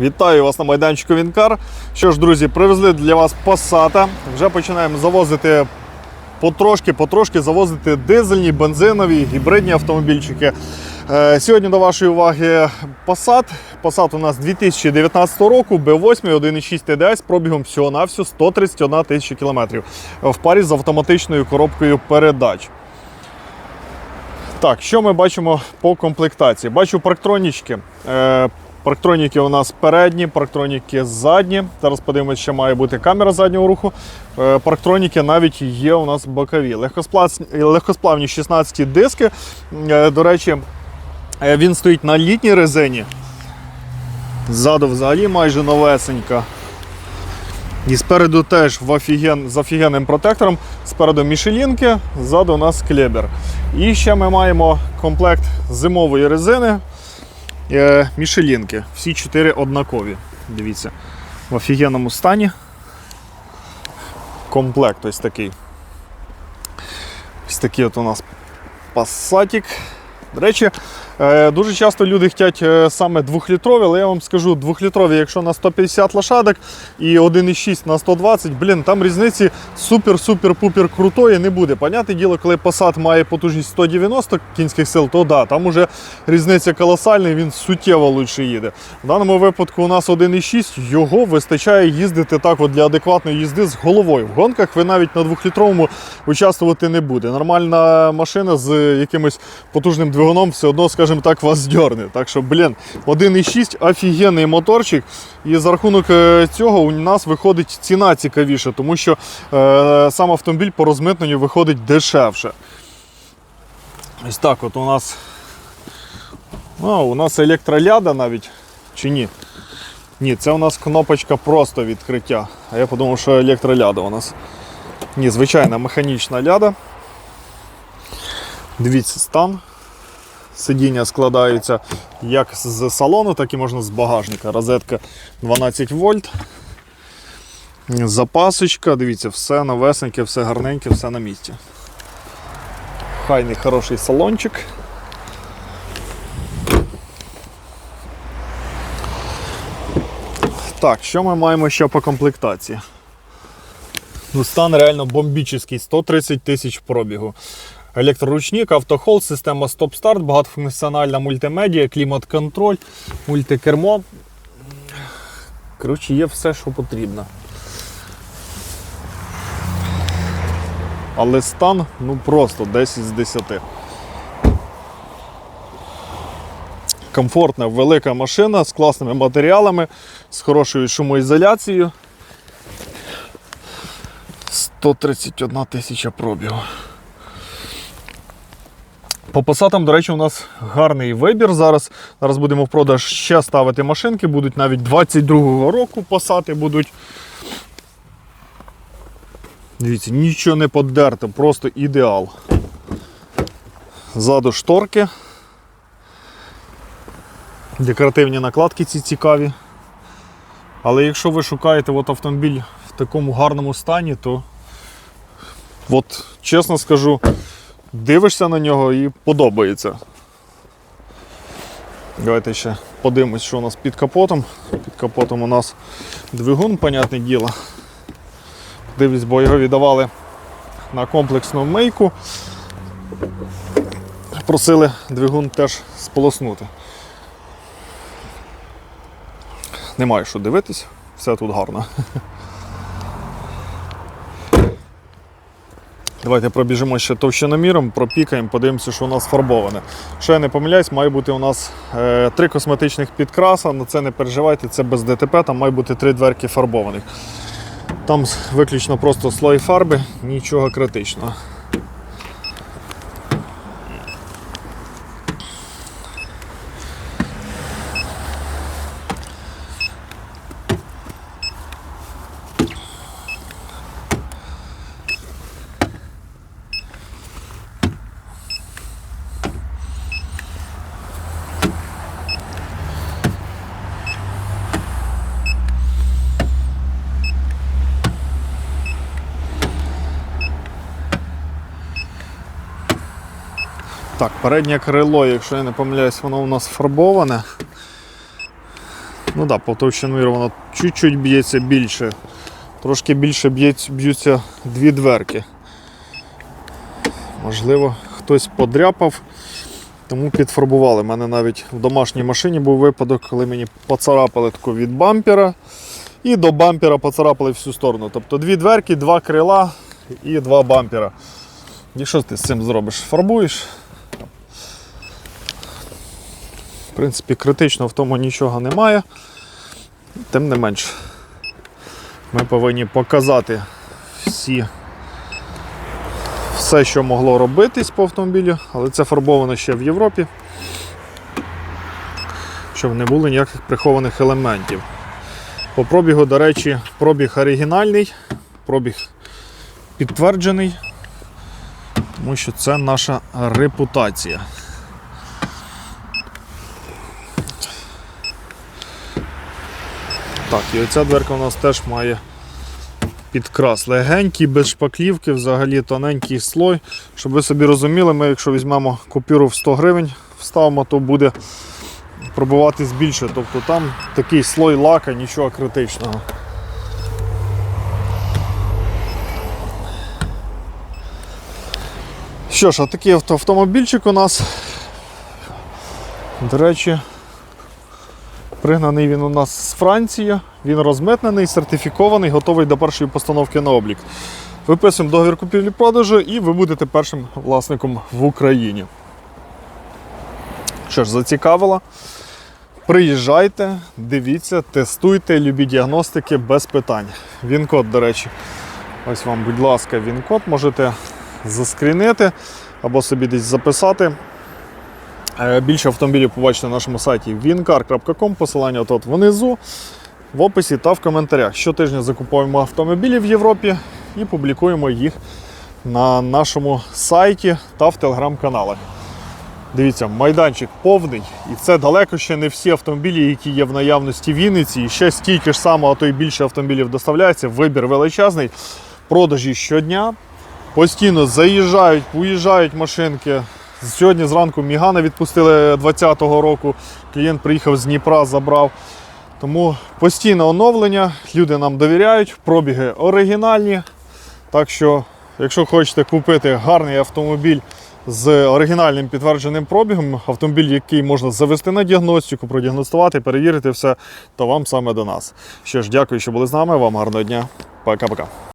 Вітаю вас на майданчику Вінкар. Що ж, друзі, привезли для вас Passat. Вже починаємо завозити потрошки, потрошки завозити дизельні, бензинові, гібридні автомобільчики. Е, Сьогодні до вашої уваги Passat. Passat у нас 2019 року, B8, 1.6 TDI пробігом всього-навсього 131 тисяча кілометрів в парі з автоматичною коробкою передач. Так, що ми бачимо по комплектації? Бачу парктронічки. Е, парктроніки у нас передні, парктроніки задні. Зараз подивимося, що має бути камера заднього руху. Е, парктроніки навіть є у нас бокові. Легкосплавні 16 диски. Е, до речі, е, він стоїть на літній резині. Ззаду взагалі майже новесенька. І спереду теж в офіген, з офігенним протектором. Спереду мішелінки, ззаду у нас клебер. І ще ми маємо комплект зимової резини е, мішелінки. Всі чотири однакові. Дивіться, в офігенному стані. Комплект ось такий. Ось такий от у нас пасатік. До речі, е, дуже часто люди хочуть е, саме 2-літрові, але я вам скажу, 2-літрові, якщо на 150 лошадок і 1,6 на 120, блін, там різниці супер-супер-пупер крутої не буде. Понятне діло, коли Passat має потужність 190 кінських сил, то да, там уже різниця колосальна, він суттєво лучше їде. В даному випадку у нас 1,6, його вистачає їздити так от для адекватної їзди з головою. В гонках ви навіть на 2-літровому участвувати не буде. Нормальна машина з якимось потужним двигуном все одно, скажімо так, вас дьорне. Так що, блін, 1,6 офігенний моторчик. І за рахунок е, цього у нас виходить ціна цікавіша, тому що е, сам автомобіль по розмитненню виходить дешевше. Ось так от у нас. А, у нас електроляда навіть. Чи ні? Ні, це у нас кнопочка просто відкриття. А я подумав, що електроляда у нас. Ні, звичайна механічна ляда. Дивіться стан. Сидіння складаються як з салону, так і можна з багажника. Розетка 12 вольт. Запасочка, дивіться, все новесеньке, все гарненьке, все на місці. Хайний хороший салончик. Так, що ми маємо ще по комплектації? Ну, стан реально бомбічний, 130 тисяч пробігу. Електроручник, автохолд, система стоп-старт, багатофункціональна мультимедіа, клімат-контроль, мультикермо. Коротше, є все, що потрібно. Але стан ну просто 10 з 10. Комфортна, велика машина з класними матеріалами, з хорошою шумоізоляцією. 131 тисяча пробігу. По посадам, до речі, у нас гарний вибір зараз. Зараз будемо в продаж ще ставити машинки, будуть навіть 22-го року посати будуть. Дивіться, нічого не подерте, просто ідеал. Ззаду шторки. Декоративні накладки ці цікаві. Але якщо ви шукаєте от автомобіль в такому гарному стані, то от чесно скажу, дивишся на нього і подобається. Давайте ще подивимось, що у нас під капотом. Під капотом у нас двигун, понятне діло. Дивлюсь, бо його віддавали на комплексну мийку. Просили двигун теж сполоснути. Немає що дивитись, все тут гарно. Давайте пробіжимо ще товщиноміром, пропікаємо, подивимося, що у нас фарбоване. Що я не помиляюсь, має бути у нас е, три косметичних підкраса, на це не переживайте, це без ДТП, там має бути три дверки фарбованих. Там виключно просто слой фарби, нічого критичного. Так, переднє крило, якщо я не помиляюсь, воно у нас фарбоване. Ну да, по товщину воно чуть-чуть б'ється більше. Трошки більше б'ються дві дверки. Можливо, хтось подряпав, тому підфарбували. У мене навіть в домашній машині був випадок, коли мені поцарапали таку від бампера. І до бампера поцарапали всю сторону. Тобто дві дверки, два крила і два бампера. І що ти з цим зробиш? Фарбуєш? В принципі, критично в тому нічого немає. Тим не менш, ми повинні показати всі, все, що могло робитись по автомобілю, але це фарбовано ще в Європі, щоб не було ніяких прихованих елементів. По пробігу, до речі, пробіг оригінальний, пробіг підтверджений, тому що це наша репутація. Так, і оця дверка у нас теж має підкрас. Легенький, без шпаклівки, взагалі тоненький слой. Щоб ви собі розуміли, ми якщо візьмемо купюру в 100 гривень, вставимо, то буде пробиватись більше. Тобто там такий слой лака, нічого критичного. Що ж, а такий автомобільчик у нас. До речі, пригнаний він у нас з Франції. Він розмитнений, сертифікований, готовий до першої постановки на облік. Виписуємо договір купівлі-продажу і ви будете першим власником в Україні. Що ж, зацікавило? Приїжджайте, дивіться, тестуйте, любі діагностики без питань. Він-код, до речі. Ось вам, будь ласка, він-код можете заскрінити або собі десь записати. Е, Більше автомобілів побачите на нашому сайті wincar.com, посилання тут внизу, в описі та в коментарях. Щотижня закуповуємо автомобілі в Європі і публікуємо їх на нашому сайті та в телеграм-каналах. Дивіться, майданчик повний, і це далеко ще не всі автомобілі, які є в наявності в Вінниці. І ще стільки ж само, а то й більше автомобілів доставляється. Вибір величезний. Продажі щодня. Постійно заїжджають, поїжджають машинки. Сьогодні зранку Мігана відпустили 20-го року. Клієнт приїхав з Дніпра, забрав. Тому постійне оновлення, люди нам довіряють, пробіги оригінальні. Так що, якщо хочете купити гарний автомобіль з оригінальним підтвердженим пробігом, автомобіль, який можна завести на діагностику, продіагностувати, перевірити все, то вам саме до нас. Що ж, дякую, що були з нами. Вам гарного дня. Пока-пока.